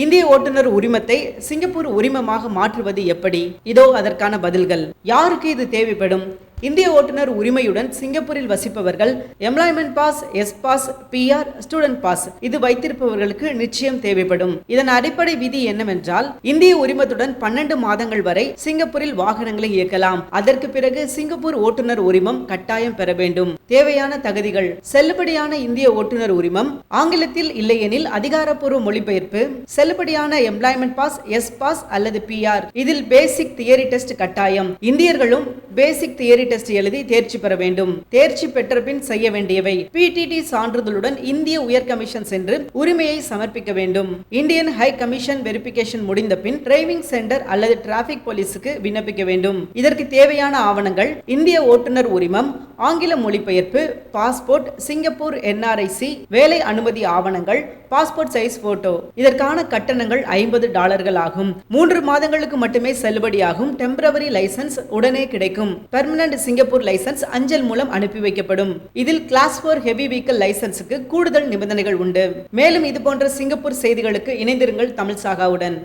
இந்திய ஓட்டுநர் உரிமத்தை சிங்கப்பூர் உரிமமாக மாற்றுவது எப்படி? இதோ அதற்கான பதில்கள். யாருக்கு இது தேவைப்படும்? இந்திய ஓட்டுநர் உரிமையுடன் சிங்கப்பூரில் வசிப்பவர்கள் employment pass S pass PR student pass இது வைத்திருப்பவர்களுக்கு நிச்சயம் தேவைப்படும். இதன் அடிப்படை விதி என்னவென்றால் இந்திய உரிமத்துடன் பன்னெண்டு மாதங்கள் வரை சிங்கப்பூரில் வாகனங்களை இயக்கலாம். அதற்கு பிறகு சிங்கப்பூர் ஓட்டுநர் உரிமம் கட்டாயம் பெற வேண்டும். தேவையான தகுதிகள். செல்லுபடியான இந்திய ஓட்டுநர் உரிமம் ஆங்கிலத்தில் இல்லையெனில் அதிகாரப்பூர்வ மொழிபெயர்ப்பு செல்லுபடியான எம்ப்ளாய்மெண்ட் பாஸ் எஸ் பாஸ் அல்லது பிஆர் இதில் பேசிக் தியரி டெஸ்ட் கட்டாயம். இந்தியர்களும் பேசிக் தியரி டெஸ்ட் எழுதி தேர்ச்சி பெற வேண்டும். தேர்ச்சி பெற்ற பின் செய்ய வேண்டியவை. பிடிடி சான்றிதழுடன் இந்திய உயர் கமிஷன் சென்று உரிமையை சமர்ப்பிக்க வேண்டும். இந்தியன் ஹை கமிஷன் வெரிபிகேஷன் முடிந்த பின் டிரைவிங் சென்டர் அல்லது டிராபிக் போலீஸுக்கு விண்ணப்பிக்க வேண்டும். இதற்கு தேவையான ஆவணங்கள் இந்திய ஓட்டுநர் உரிமம் ஆங்கில மொழிபெயர்ப்பு பாஸ்போர்ட் சிங்கப்பூர் என்ஆர்ஐசி வேலை அனுமதி ஆவணங்கள் பாஸ்போர்ட் சைஸ் போட்டோ. இதற்கான கட்டணங்கள் ஐம்பது டாலர்கள் ஆகும். மூன்று மாதங்களுக்கு மட்டுமே செல்லுபடியாகும். டெம்பரவரி லைசன்ஸ் உடனே கிடைக்கும். பெர்மனன்ட் சிங்கப்பூர் லைசன்ஸ் அஞ்சல் மூலம் அனுப்பி வைக்கப்படும். இதில் கிளாஸ் போர் ஹெவி வெஹிக்கிள் லைசன்ஸுக்கு கூடுதல் நிபந்தனைகள் உண்டு. மேலும் இது போன்ற சிங்கப்பூர் செய்திகளுக்கு இணைந்திருங்கள் தமிழ் சாகாவுடன்.